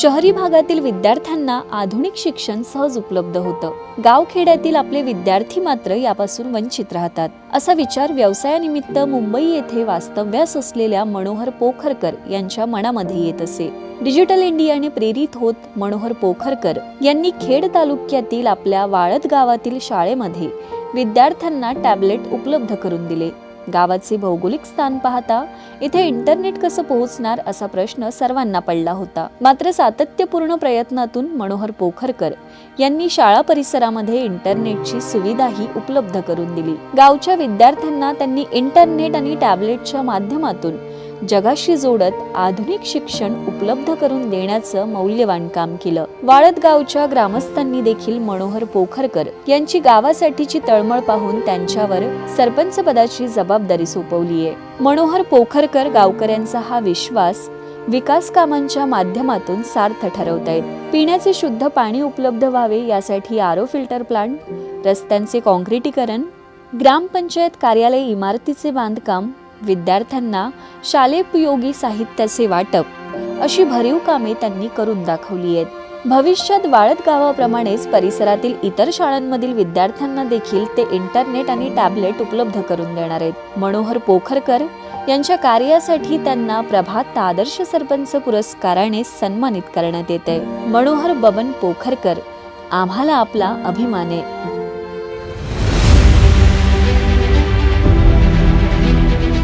शहरी भागातील विद्यार्थ्यांना आधुनिक शिक्षण सहज उपलब्ध होतं. गावखेड्यातील आपले विद्यार्थी मात्र यापासून वंचित राहतात. असा विचार व्यवसायानिमित्त मुंबई येथे वास्तव्यास असलेल्या मनोहर पोखरकर यांच्या मनामध्ये येत असे. डिजिटल इंडियाने प्रेरित होत मनोहर पोखरकर यांनी खेड तालुक्यातील आपल्या वाळद गावातील शाळेमध्ये विद्यार्थ्यांना टॅबलेट उपलब्ध करून दिले. गावाचे भौगोलिक स्थान पाहता इथे इंटरनेट कसं पोहोचणार असा प्रश्न सर्वांना पडला होता. मात्र सातत्यपूर्ण प्रयत्नातून मनोहर पोखरकर यांनी शाळा परिसरामध्ये इंटरनेटची सुविधाही उपलब्ध करून दिली. गावच्या विद्यार्थ्यांना त्यांनी इंटरनेट आणि टॅबलेटच्या माध्यमातून जगाशी जोडत आधुनिक शिक्षण उपलब्ध करून देण्याचं मौल्यवान काम केलं. वाळद गावच्या ग्रामस्थांनी देखील मनोहर पोखरकर यांची गावासाठीची तळमळ पाहून त्यांच्यावर सरपंच पदाची जबाबदारी सोपवली आहे. मनोहर पोखरकर गावकऱ्यांचा हा विश्वास विकास कामांच्या माध्यमातून सार्थ ठरवतायत पिण्याचे शुद्ध पाणी उपलब्ध व्हावे यासाठी आरो फिल्टर प्लांट रस्त्यांचे काँक्रिटीकरण ग्रामपंचायत कार्यालय इमारतीचे बांधकाम विद्यार्थ्यांना शालेपयोगी साहित्याचे वाटप अशी भरीव कामे त्यांनी करून दाखवली आहेत. भविष्यात वाळद गावाप्रमाणेच परिसरातील इतर शाळांमधील विद्यार्थ्यांना देखील ते इंटरनेट आणि टॅबलेट उपलब्ध करून देणार आहेत. मनोहर पोखरकर यांच्या कार्यासाठी त्यांना प्रभात आदर्श सरपंच पुरस्काराने सन्मानित करण्यात येत आहे मनोहर बबन पोखरकर आम्हाला आपला अभिमान. आहे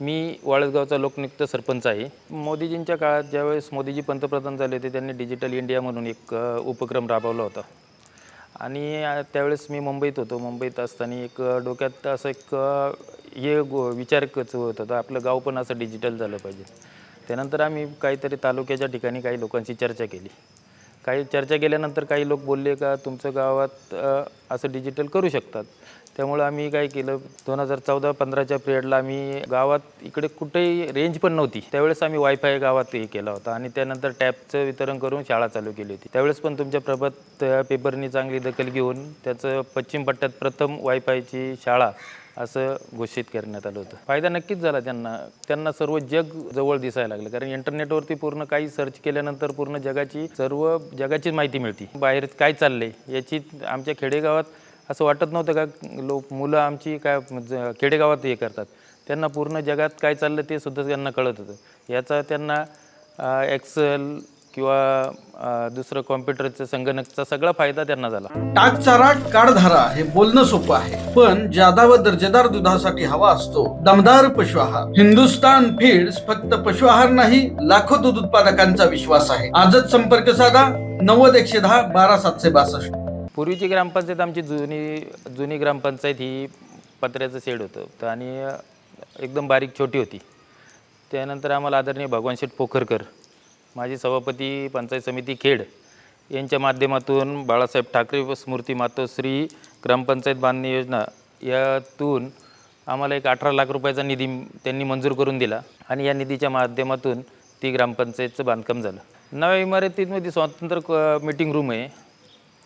मी वाळसगावचा लोकनियुक्त सरपंच आहे. मोदीजींच्या काळात ज्यावेळेस मोदीजी पंतप्रधान झाले होते त्यांनी डिजिटल इंडिया म्हणून एक उपक्रम राबवला होता. आणि त्यावेळेस मी मुंबईत होतो. मुंबईत असताना एक डोक्यात असं एक हे विचार कच होत होता. आपलं गाव पण असं डिजिटल झालं पाहिजे. त्यानंतर आम्ही काहीतरी तालुक्याच्या ठिकाणी काही लोकांची चर्चा केली. काही चर्चा केल्यानंतर काही लोक बोलले का तुमचं गावात अ, असं डिजिटल करू शकतात. त्यामुळं आम्ही काय केलं दोन हजार चौदा पंधराच्या पिरियडला आम्ही गावात इकडे कुठेही रेंज पण नव्हती. त्यावेळेस आम्ही वायफाय गावात हे केला होता आणि त्यानंतर टॅबचं वितरण करून शाळा चालू केली होती. त्यावेळेस पण तुमच्या प्रभात अ, पेपरनी चांगली दखल घेऊन त्याचं पश्चिम पट्ट्यात प्रथम वायफायची शाळा असं घोषित करण्यात आलं होतं. फायदा नक्कीच झाला त्यांना. त्यांना सर्व जग जवळ दिसायला लागलं. कारण इंटरनेटवरती पूर्ण काही सर्च केल्यानंतर पूर्ण जगाची सर्व जगाची माहिती मिळते. बाहेर काय चाललंय याची आमच्या खेडेगावात असं वाटत नव्हतं का लोक मुलं आमची काय ज- खेडेगावात हे करतात. त्यांना पूर्ण जगात काय चाललं ते सुद्धा त्यांना कळत होतं. याचा त्यांना एक्सेल किंवा दुसरं कॉम्प्युटरचं संगणकचा सगळा फायदा त्यांना झाला. टाक चारा काढधारा हे बोलणं सोपं आहे. पण जादा व दर्जेदार दुधासाठी हवा असतो. दमदार पशु आहार. हिंदुस्तान फीड्स फक्त पशु आहार नाही लाखो दूध उत्पादकांचा विश्वास आहे. आजच संपर्क साधा. नव्वद एकशे दहा बारा सातशे बासष्ट. पूर्वीची ग्रामपंचायत आमची जुनी जुनी ग्रामपंचायत ही पत्र्याचं शेड होतं. तर आणि एकदम बारीक छोटी होती. त्यानंतर आम्हाला आदरणीय भगवान शेठ पोखरकर माजी सभापती पंचायत समिती खेड यांच्या माध्यमातून बाळासाहेब ठाकरे व स्मृती मातोश्री ग्रामपंचायत बांधणी योजना यातून आम्हाला एक अठरा लाख रुपयाचा निधी त्यांनी मंजूर करून दिला आणि या निधीच्या माध्यमातून ती ग्रामपंचायतचं बांधकाम झालं. नव्या इमारतीमध्ये स्वतंत्र मीटिंग रूम आहे.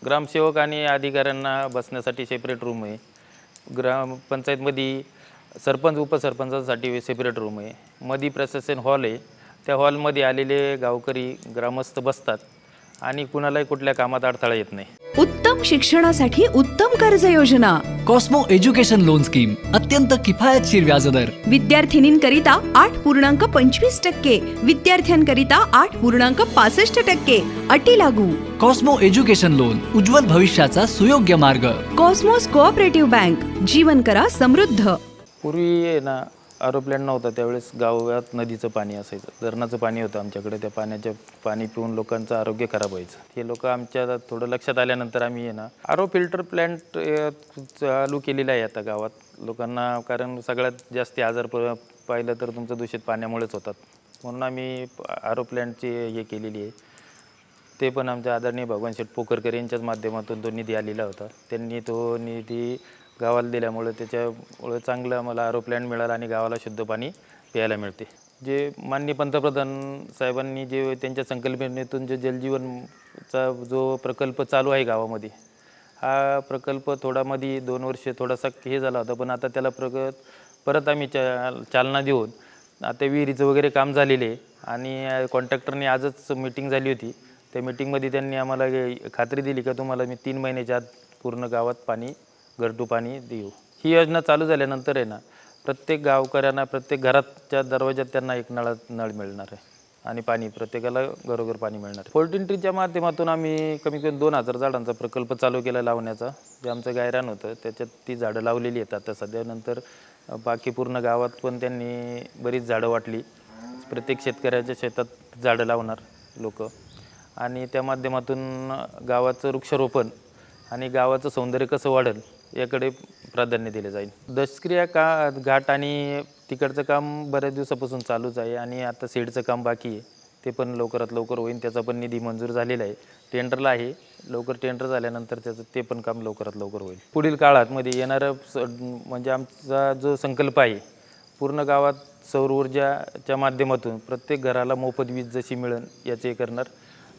ग्रामसेवक आणि अधिकाऱ्यांना बसण्यासाठी सेपरेट रूम आहे. ग्रामपंचायतमध्ये सरपंच उपसरपंचासाठी सेपरेट रूम आहे. मधी प्रशासन हॉल आहे. त्या हॉलमध्ये आलेले गावकरी ग्रामस्थ बसतात आणि कुणालाही कुठल्या कामात अडथळा येत नाही. उत्तम शिक्षणासाठी उत्तम कर्ज योजना. कॉस्मो एज्युकेशन लोन स्कीम अत्यंत किफायतशीर व्याजदर. विद्यार्थिनींकरिता आठ पूर्णांक पंचवीस टक्के विद्यार्थ्यांकरिता आठ पूर्णांक पासष्ट टक्के अटी लागू. कॉस्मो एज्युकेशन लोन उज्ज्वल भविष्याचा सुयोग्य मार्ग. कॉस्मोस कोऑपरेटिव्ह बँक जीवन करा समृद्ध. पूर्वी आहे ना आरोप्लॅन नव्हता. त्यावेळेस गावात नदीचं पाणी असायचं. धरणाचं पाणी होतं आमच्याकडे. त्या पाण्याच्या पाणी पिऊन लोकांचं आरोग्य खराब व्हायचं. हे लोक आमच्या थोडं लक्षात आल्यानंतर आम्ही आहे ना आरो फिल्टर प्लॅन्ट चालू केलेलं आहे आता गावात. लोकांना कारण सगळ्यात जास्त आजार प पाहिलं तर तुमचं दूषित पाण्यामुळेच होतात. म्हणून आम्ही आरो प्लॅन्टची हे केलेली आहे. ते पण आमच्या आदरणीय भगवान शेठ पोकरकर यांच्याच माध्यमातून तो निधी आलेला होता. त्यांनी तो निधी गावाला दिल्यामुळे त्याच्यामुळे चांगलं आम्हाला आरो मिळालं मिळाला आणि गावाला शुद्ध पाणी प्यायला मिळते. जे माननीय पंतप्रधान साहेबांनी जे त्यांच्या संकल्पनेतून जे जलजीवनचा जो प्रकल्प चालू आहे गावामध्ये हा प्रकल्प थोडामध्ये दोन वर्ष थोडासा हे झाला होता पण आता त्याला प्रगत परत आम्ही चा चालना देऊन आता विहिरीचं वगैरे काम झालेले आहे आणि कॉन्ट्रॅक्टरने आजच मीटिंग झाली होती. त्या मीटिंगमध्ये त्यांनी आम्हाला खात्री दिली का तुम्हाला मी तीन महिन्याच्या आत पूर्ण गावात पाणी गरटू पाणी देऊ. ही योजना चालू झाल्यानंतर आहे ना प्रत्येक गावकऱ्यांना प्रत्येक घराच्या दरवाज्यात त्यांना एक नळ नळ मिळणार आहे. आणि पाणी प्रत्येकाला घरोघर पाणी मिळणार आहे. फोर्टीन ट्रीच्या माध्यमातून आम्ही कमी कमी दोन हजार झाडांचा प्रकल्प चालू केला लावण्याचा. जे आमचं गायरान होतं त्याच्यात ती झाडं लावलेली आहेत आता सध्या. नंतर बाकी पूर्ण गावात पण त्यांनी बरीच झाडं वाटली. प्रत्येक शेतकऱ्याच्या शेतात झाडं लावणार लोक. आणि त्या माध्यमातून गावाचं वृक्षारोपण आणि गावाचं सौंदर्य कसं वाढेल याकडे प्राधान्य दिले जाईल. दशक्रिया का घाट आणि तिकडचं काम बऱ्याच दिवसापासून चालूच आहे आणि आता सीडचं काम बाकी आहे. ते पण लवकरात लवकर होईल त्याचा पण निधी मंजूर झालेला आहे. टेंडरला आहे लवकर टेंडर झाल्यानंतर त्याचं ते पण काम लवकरात लवकर होईल. पुढील काळात मध्ये येणारं स- म्हणजे आमचा जो संकल्प आहे पूर्ण गावात सौर ऊर्जाच्या माध्यमातून प्रत्येक घराला मोफत वीज जशी मिळेल याचे हे करणार.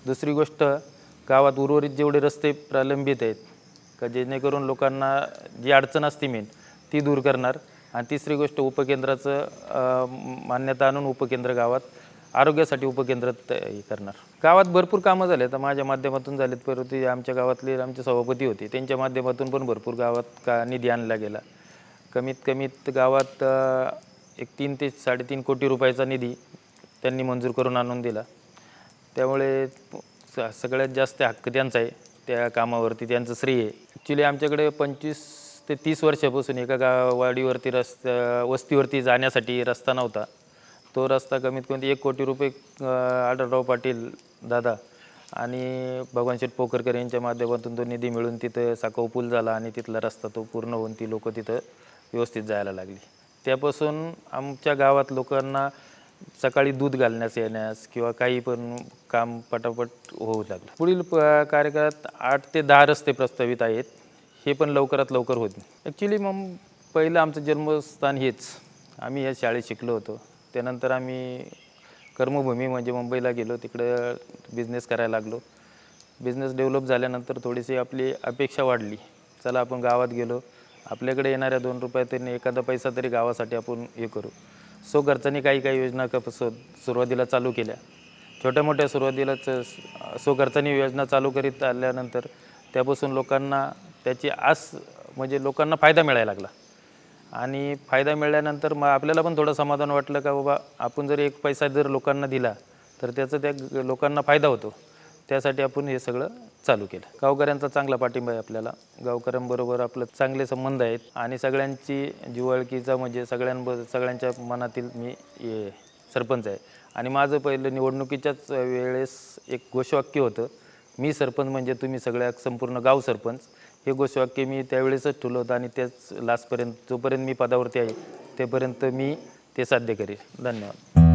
दुसरी गोष्ट गावात उर्वरित जेवढे रस्ते प्रलंबित आहेत का जेणेकरून लोकांना जी अडचण असते मेन ती दूर करणार. आणि तिसरी गोष्ट उपकेंद्राचं मान्यता आणून उपकेंद्र गावात आरोग्यासाठी उपकेंद्र त- हे करणार. गावात भरपूर कामं झाले तर माझ्या माध्यमातून झालेत परंतु आमच्या गावातले आमचे सभापती होते. त्यांच्या माध्यमातून पण भरपूर गावात का निधी आणला गेला. कमीत कमीत गावात एक तीन ते साडेतीन कोटी रुपयाचा निधी त्यांनी मंजूर करून आणून दिला. त्यामुळे स- सगळ्यात जास्त हक्क त्यांचा आहे. त्या कामावरती त्यांचं श्रेय आहे. ॲक्च्युली आमच्याकडे पंचवीस ते तीस वर्षापासून एका गावाडीवरती रस्त्या वस्तीवरती जाण्यासाठी रस्ता नव्हता. तो रस्ता कमीत कमी एक कोटी रुपये आढळराव पाटील दादा आणि भगवान शेठ पोकरकर यांच्या माध्यमातून तो निधी मिळून तिथं साकाऊ पूल झाला आणि तिथला रस्ता तो पूर्ण होऊन ती लोकं तिथं व्यवस्थित जायला लागली. त्यापासून आमच्या गावात लोकांना सकाळी दूध घालण्यास येण्यास किंवा काही पण काम पटापट होऊ लागलं. पुढील प कार्यकाळात आठ ते दहा रस्ते प्रस्तावित आहेत. हे पण लवकरात लवकर होतील ॲक्च्युली मग पहिलं आमचं जन्मस्थान हेच. आम्ही या शाळेत शिकलो होतो. त्यानंतर आम्ही कर्मभूमी म्हणजे मुंबईला गेलो. तिकडं बिझनेस करायला लागलो. बिझनेस डेव्हलप झाल्यानंतर थोडीशी आपली अपेक्षा वाढली. चला आपण गावात गेलो. आपल्याकडे येणाऱ्या दोन रुपयातून एखादा पैसा तरी गावासाठी आपण हे करू. सो घरच्यांनी काही काही योजना क सुरुवातीला चालू केल्या. छोट्या मोठ्या सुरुवातीलाच सो घरच्यांनी योजना चालू करीत आल्यानंतर त्यापासून लोकांना त्याची आस म्हणजे लोकांना फायदा मिळायला लागला. आणि फायदा मिळाल्यानंतर मग आपल्याला पण थोडं समाधान वाटलं का बाबा आपण जर एक पैसा जर लोकांना दिला तर त्याचा त्या लोकांना फायदा होतो. त्यासाठी आपण हे सगळं चालू केलं. गावकऱ्यांचा चांगला पाठिंबा आहे आपल्याला. गावकऱ्यांबरोबर आपलं चांगले संबंध आहेत. आणि सगळ्यांची जिवाळखीचा म्हणजे सगळ्यांब सगळ्यांच्या मनातील मी हे सरपंच आहे. आणि माझं पहिलं निवडणुकीच्याच वेळेस एक घोषवाक्य होतं मी सरपंच म्हणजे तुम्ही सगळ्या संपूर्ण गाव सरपंच. हे घोषवाक्य मी त्यावेळेसच ठेवलं होतं आणि त्याच लास्टपर्यंत जोपर्यंत मी पदावरती आहे तेपर्यंत मी ते साध्य करेन धन्यवाद.